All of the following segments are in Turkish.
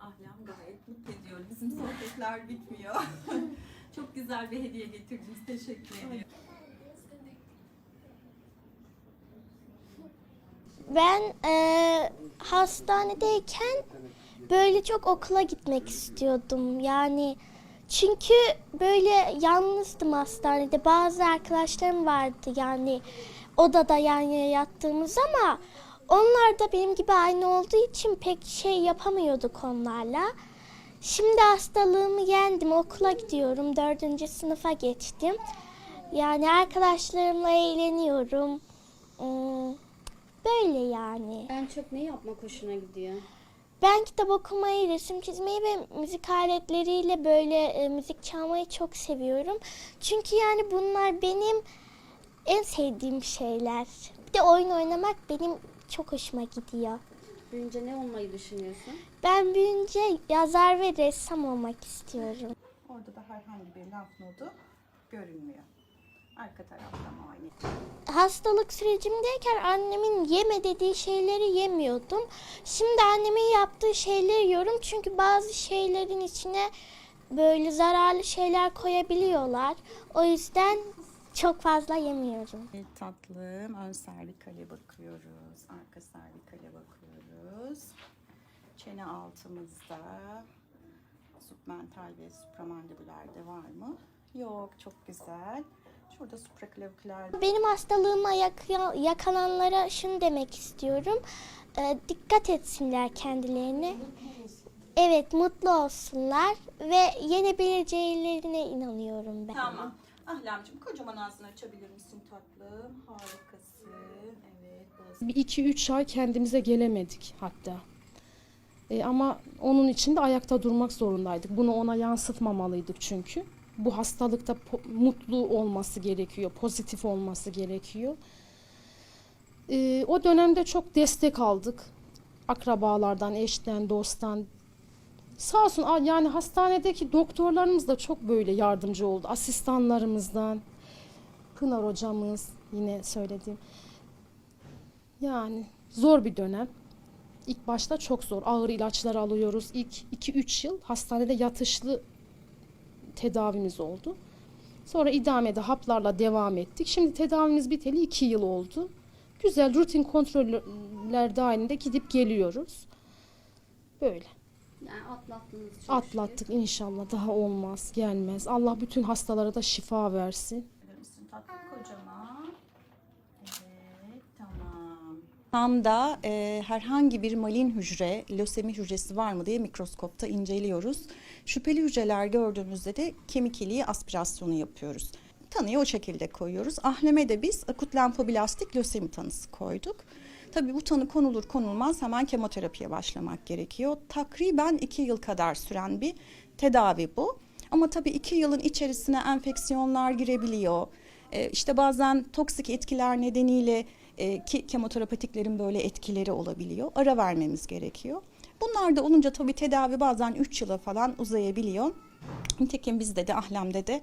Ahlem gayet mutlu ediyor. Bizim sohbetler bitmiyor. Çok güzel bir hediye getirdiniz. Teşekkür ederim. Ben e, hastanedeyken böyle çok okula gitmek istiyordum. Yani çünkü böyle yalnızdım hastanede. Bazı arkadaşlarım vardı yani odada yan yana yattığımız ama onlar da benim gibi aynı olduğu için pek şey yapamıyorduk onlarla. Şimdi hastalığımı yendim. Okula gidiyorum. Dördüncü sınıfa geçtim. Yani arkadaşlarımla eğleniyorum. Hmm, Böyle yani. En çok ne yapmak hoşuna gidiyor? Ben kitap okumayı, resim çizmeyi ve müzik aletleriyle böyle e, müzik çalmayı çok seviyorum. Çünkü yani bunlar benim en sevdiğim şeyler. Bir de oyun oynamak benim çok hoşuma gidiyor. Büyünce ne olmayı düşünüyorsun? Ben büyüyünce yazar ve ressam olmak istiyorum. Orada da herhangi bir laf notu görünmüyor. Arka tarafta muayene. Hastalık sürecimdeyken annemin yeme dediği şeyleri yemiyordum. Şimdi annemin yaptığı şeyleri yiyorum çünkü bazı şeylerin içine böyle zararlı şeyler koyabiliyorlar. O yüzden çok fazla yemiyorum. Tatlım ön servikale bakıyoruz. Arka servikale bakıyoruz. Çene altımızda submental ve supramandibüler var mı? Yok çok güzel. Şurada supraklaviküler Benim hastalığıma yak- yakalananlara şunu demek istiyorum. Ee, dikkat etsinler kendilerine. Evet mutlu olsunlar ve yenebileceğlerine inanıyorum ben. Tamam. Ahlamcığım kocaman ağzını açabilir misin tatlım? Harikasın. Evet. burası Bir iki üç ay kendimize gelemedik hatta. E, ama onun için de ayakta durmak zorundaydık. Bunu ona yansıtmamalıydık çünkü. Bu hastalıkta mutlu olması gerekiyor, pozitif olması gerekiyor. E, o dönemde çok destek aldık. Akrabalardan, eşten, dosttan. Sağ olsun yani hastanedeki doktorlarımız da çok böyle yardımcı oldu. Asistanlarımızdan, Pınar hocamız yine söylediğim. Yani zor bir dönem. İlk başta çok zor. Ağır ilaçlar alıyoruz. İlk 2-3 yıl hastanede yatışlı tedavimiz oldu. Sonra idamede haplarla devam ettik. Şimdi tedavimiz biteli 2 yıl oldu. Güzel rutin kontroller dahilinde gidip geliyoruz. Böyle. Yani atlattınız çok Atlattık inşallah. Daha olmaz, gelmez. Allah bütün hastalara da şifa versin. Tatlım kocaman? Evet tamam. Tam da e, herhangi bir malin hücre, lösemi hücresi var mı diye mikroskopta inceliyoruz. Şüpheli hücreler gördüğümüzde de kemik iliği aspirasyonu yapıyoruz. Tanıyı o şekilde koyuyoruz. Ahleme de biz akut lenfoblastik lösemi tanısı koyduk. Tabii bu tanı konulur konulmaz hemen kemoterapiye başlamak gerekiyor. Takriben iki yıl kadar süren bir tedavi bu. Ama tabii iki yılın içerisine enfeksiyonlar girebiliyor. Ee, işte bazen toksik etkiler nedeniyle e, ki kemoterapetiklerin böyle etkileri olabiliyor. Ara vermemiz gerekiyor. Bunlar da olunca tabii tedavi bazen 3 yıla falan uzayabiliyor. Nitekim bizde de Ahlem'de de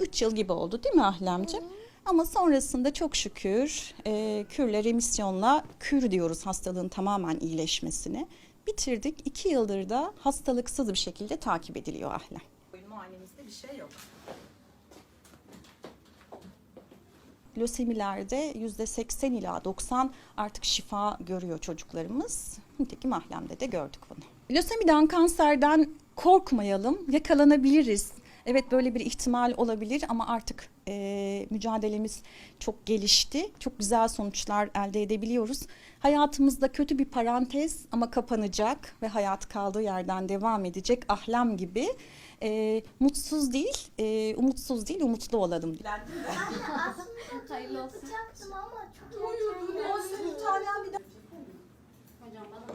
3 yıl gibi oldu değil mi Ahlemciğim? Ama sonrasında çok şükür e, kürle remisyonla kür diyoruz hastalığın tamamen iyileşmesini. Bitirdik. 2 yıldır da hastalıksız bir şekilde takip ediliyor Ahlem. Muayenemizde bir şey yok. Lösemilerde %80 ila 90 artık şifa görüyor çocuklarımız. Nitekim Ahlem'de de gördük bunu. Lösemiden, kanserden korkmayalım. Yakalanabiliriz. Evet böyle bir ihtimal olabilir ama artık e, mücadelemiz çok gelişti. Çok güzel sonuçlar elde edebiliyoruz. Hayatımızda kötü bir parantez ama kapanacak ve hayat kaldığı yerden devam edecek. Ahlam gibi e, mutsuz değil, e, umutsuz değil, umutlu olalım. Anlatacaktım ama çok erken. Olsun İtalyan. Hocam bana